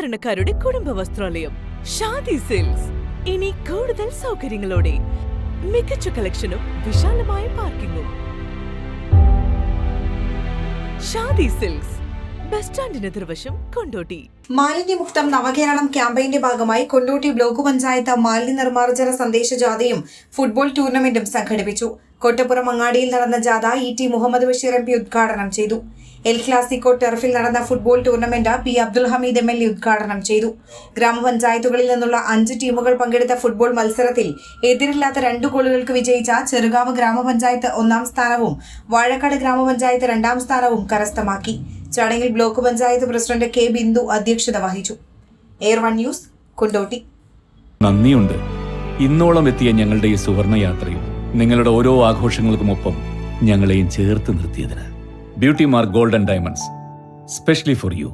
സാധാരണക്കാരുടെ കുടുംബ വസ്ത്രാലയം ഷാദി സിൽക്സ്. ഇനി കൂടുതൽ സൗകര്യങ്ങളോടെ മികച്ച കളക്ഷനും വിശാലമായ പാർക്കിങ്ങും. ഷാദി സിൽക്സ് ബസ് സ്റ്റാൻഡിന് കൊണ്ടോട്ടി. മാലിന്യമുക്തം നവകേരളം ക്യാമ്പയിന്റെ ഭാഗമായി കൊണ്ടോട്ടി ബ്ലോക്ക് പഞ്ചായത്ത് മാലിന്യ നിർമ്മാർജന സന്ദേശ ജാഥയും ഫുട്ബോൾ ടൂർണമെന്റും സംഘടിപ്പിച്ചു. കോട്ടപ്പുറം അങ്ങാടിയിൽ നടന്ന ജാഥ E T Muhammad Basheer M P ഉദ്ഘാടനം ചെയ്തു. എൽ ക്ലാസിക്കോ ടെർഫിൽ നടന്ന football tournament P Abdul Hameed M L A ഉദ്ഘാടനം ചെയ്തു. ഗ്രാമപഞ്ചായത്തുകളിൽ നിന്നുള്ള അഞ്ച് ടീമുകൾ പങ്കെടുത്ത ഫുട്ബോൾ മത്സരത്തിൽ എതിരില്ലാത്ത രണ്ട് ഗോളുകൾക്ക് വിജയിച്ച ചെറുകാവ് ഗ്രാമപഞ്ചായത്ത് ഒന്നാം സ്ഥാനവും വാഴക്കാട് ഗ്രാമപഞ്ചായത്ത് രണ്ടാം സ്ഥാനവും കരസ്ഥമാക്കി. ചടങ്ങിൽ block panchayat president K Bindu അധ്യക്ഷത വഹിച്ചു. Air One news Kondotty. നന്ദിയുണ്ട്. ഇന്നോളം എത്തിയ ഞങ്ങളുടെ ഈ സുവർണ യാത്രയിൽ നിങ്ങളുടെ ഓരോ ആഘോഷങ്ങൾക്കുമൊപ്പം ഞങ്ങളെയും ചേർത്ത് നിർത്തിയതിന്. Beauty Mark Golden Diamonds specially for you.